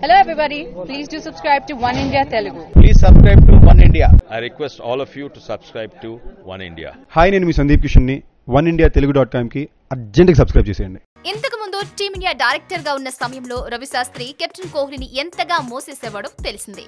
Hello everybody please do subscribe to One India Telugu please subscribe to One India I request all of you to subscribe to One India hi నేను మీ సందీప్ కిషన్ని One India Telugu dot కామ్కి అర్జెంట్గా subscribe చేసేయండి. ఇంతకు ముందు team India డైరెక్టర్గా ఉన్న సమయంలో రవిశాస్త్రి కెప్టెన్ కోహ్లీని ఎంతగా మోసేసేవాడో తెలిసిందే.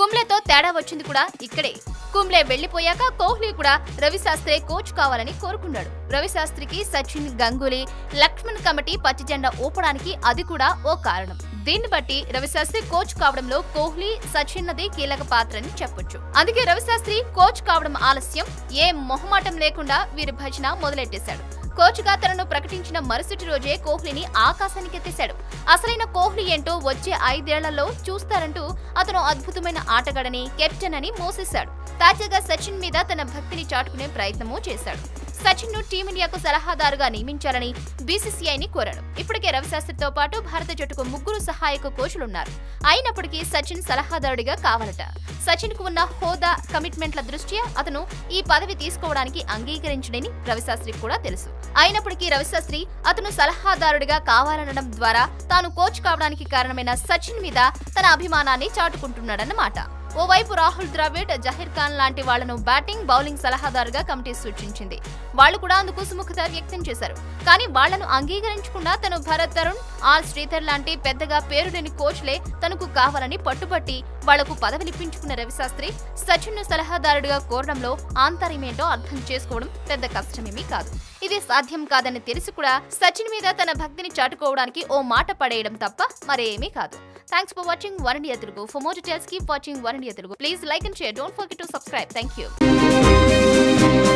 కుమ్లతో తేడా వచ్చింది కూడా ఇక్కడే. కుంబ్లే వెళ్ళిపోయాక కోహ్లీ కూడా రవిశాస్త్రి కోచ్ కావాలని కోరుకున్నాడు. రవిశాస్త్రికి సచిన్ గంగూలీ లక్ష్మణ్ కమిటీ పచ్చి జెండా ఊపడానికి అది కూడా ఓ కారణం. దీన్ని బట్టి రవిశాస్త్రి కోచ్ కావడంలో కోహ్లీ సచిన్నది కీలక పాత్రని చెప్పొచ్చు. అందుకే రవిశాస్త్రి కోచ్ కావడం ఆలస్యం ఏ మొహమాటం లేకుండా వీరి భజన మొదలెట్టేశాడు. కోచ్గా తనను ప్రకటించిన మరుసటి రోజే కోహ్లీని ఆకాశానికి ఎత్తేశాడు అసలైన కోహ్లీ ఏంటో వచ్చే ఐదేళ్ళలో చూస్తారంటూ అతను అద్భుతమైన ఆటగాడని కెప్టెన్ అని మోసేశాడు. తాజాగా సచిన్ మీద తన భక్తిని చాటుకునే ప్రయత్నమూ చేశాడు. సచిన్ను టీమిండియాకు సలహాదారుగా నియమించాలని బీసీసీఐని కోరాడు. ఇప్పటికే రవిశాస్త్రితో పాటు భారత జట్టుకు ముగ్గురు సహాయక కోచ్లున్నారు. అయినప్పటికీ సచిన్ సలహాదారుడిగా కావాలట. సచిన్కు ఉన్న హోదా కమిట్మెంట్ల దృష్ట్యా అతను ఈ పదవి తీసుకోవడానికి అంగీకరించడని రవిశాస్త్రి కూడా తెలుసు. అయినప్పటికీ రవిశాస్త్రి అతను సలహాదారుడిగా కావాలనడం ద్వారా తాను కోచ్ కావడానికి కారణమైన సచిన్ మీద తన అభిమానాన్ని చాటుకుంటున్నాడన్నమాట. ఓవైపు రాహుల్ ద్రావిడ్ జహీర్ ఖాన్ లాంటి వాళ్ళను బ్యాటింగ్ బౌలింగ్ సలహాదారుగా కమిటీ సూచించింది. వాళ్ళు కూడా అందుకు సుముఖత వ్యక్తం చేశారు. కానీ వాళ్ళను అంగీకరించకుండా తను భరత్ తరుణ్ ఆర్ శ్రీధర్ లాంటి పెద్దగా పేరు లేని కోచ్లే తనకు కావాలని పట్టుబట్టి వాళ్ళకు పదవినిప్పించుకున్న రవిశాస్త్రి సచిన్ను సలహాదారుడిగా కోరడంలో ఆంతర్యమేంటో అర్థం చేసుకోవడం పెద్ద కష్టమేమీ కాదు. ఇది సాధ్యం కాదని తెలిసి కూడా సచిన్ మీద తన భక్తిని చాటుకోవడానికి ఓ మాట పడేయడం తప్ప మరేమీ కాదు. Thanks for watching One India Telugu for more details keep watching One India Telugu please like and share don't forget to subscribe thank you